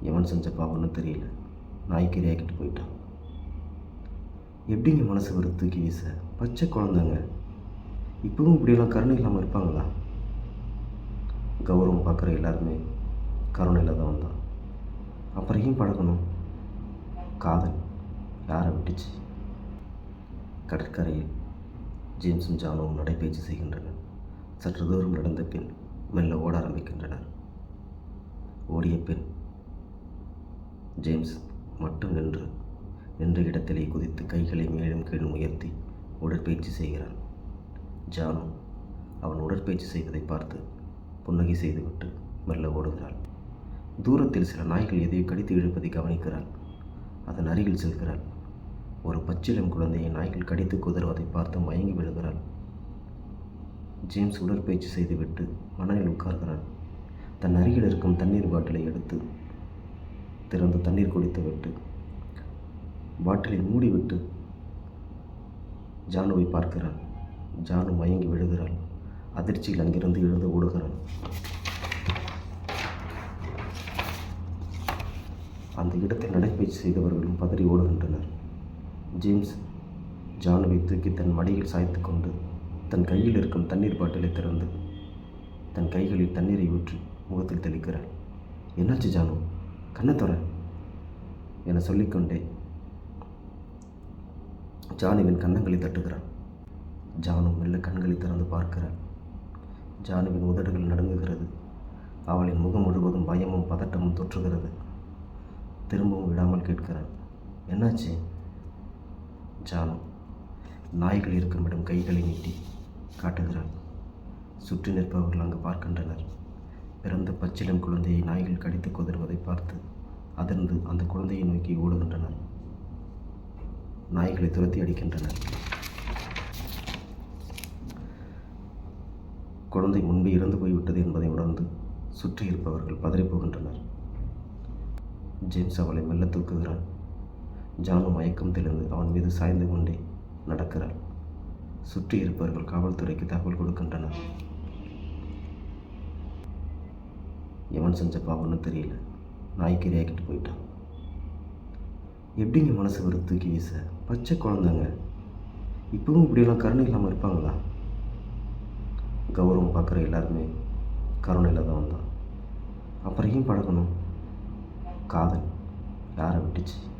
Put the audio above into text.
எவன் செஞ்ச பாவம்னு தெரியல. நாய்க்கு ரேக்கிட்டு போயிட்டான். எப்படிங்க மனசு வர தூக்கி வீச பச்சை குழந்தைங்க. இப்பவும் இப்படியெல்லாம் கருணை இல்லாமல் இருப்பாங்களா? கௌரவம் பார்க்குற எல்லாருமே கருணையில் தான் வந்தான். அப்புறம் ஏன் பழகணும்? காதல். யாரை விட்டுச்சு? கடற்கரையில் ஜேம்ஸும் ஜானும் நடைபயிற்சி செய்கின்றனர். சற்று தூரம் நடந்த பின் மெல்ல ஓட ஆரம்பிக்கின்றனர். ஓடிய பின் ஜேம்ஸ் மட்டும் நின்று நின்ற இடத்திலே குதித்து கைகளை மேலும் கீழும் உயர்த்தி உடற்பயிற்சி செய்கிறான். ஜானு அவன் உடற்பயிற்சி செய்வதை பார்த்து புன்னகை செய்துவிட்டு மெல்ல ஓடுகிறாள். தூரத்தில் சில நாய்கள் எதையோ கடித்து இழுப்பதை கவனிக்கிறாள். அதன் அருகில் செல்கிறாள். ஒரு பச்சிளம் குழந்தையை நாய்கள் கடித்து குதறுவதை பார்த்து மயங்கி விழுகிறாள். ஜேம்ஸ் உடற்பயிற்சி செய்துவிட்டு மணலில் உட்கார்கிறான். தன் அருகில் இருக்கும் தண்ணீர் பாட்டிலை எடுத்து திறந்து தண்ணீர் குடித்துவிட்டு பாட்டிலை மூடிவிட்டு ஜானுவை பார்க்கிறான் ஜானு மயங்கி விழுகிறாள். அதிர்ச்சியில் அங்கிருந்து எழுந்து ஓடுகிறான். அந்த இடத்தில் நடைபயிற்சி செய்தவர்களும் பதறி ஓடுகின்றனர். ஜேம்ஸ் ஜானுவை தூக்கி தன் மடியில் சாய்த்து கொண்டு தன் கையில் இருக்கும் தண்ணீர் பாட்டிலை திறந்து தன் கைகளில் தண்ணீரை ஊற்றி முகத்தில் தெளிக்கிறார். என்னாச்சு ஜானு? கண்ணை என சொல்லிக்கொண்டே ஜானுவின் கன்னங்களை தட்டுகிறான். ஜானு மெல்ல கண்களை திறந்து பார்க்கிறாள் ஜானுவின் உதடுகள் நடுங்குகிறது. அவளின் முகம் முழுவதும் பயமும் பதட்டமும் தொற்றுகிறது. திரும்பவும் விடாமல் கேட்கிறான். என்னாச்சு? ஜானு நாய்கள் இருக்குமிடம் கைகளை நீட்டி காட்டுகிறான். சுற்றி நிற்பவர்கள் அங்கு பார்க்கின்றனர். பிறந்த பச்சிலம் குழந்தையை நாய்கள் கடித்து குதறுவதை பார்த்து அதிர்ந்து அந்த குழந்தையை நோக்கி ஓடுகின்றனர். நாய்களை துரத்தி அடிக்கின்றனர். குழந்தை முன்பே இறந்து போய்விட்டது என்பதை உணர்ந்து சுற்றி இருப்பவர்கள் பதறிப் போகின்றனர். ஜேம்ஸ் அவளை மெல்ல தூக்குகிறான். ஜானு மயக்கம் தெளிந்து அவன் மீது சாய்ந்து கொண்டே நடக்கிறாள். சுற்றி இருப்பவர்கள் காவல்துறைக்கு தகவல் கொடுக்கின்றனர். எவன் செஞ்ச பாவம்னு தெரியல. நாய்க்கு ரேக்கிட்டு போயிட்டான். எப்படிங்க மனசு வரு தூக்கி வீச? பச்சை குழந்தைங்க. இப்பவும் இப்படியெல்லாம் கருணை இல்லாமல் இருப்பாங்களா? கௌரவம் பார்க்குற எல்லாருமே கருணையில் தான் வந்தான். அப்புறம் ஏன் பழகணும்? காதல். யாரை விட்டுச்சு?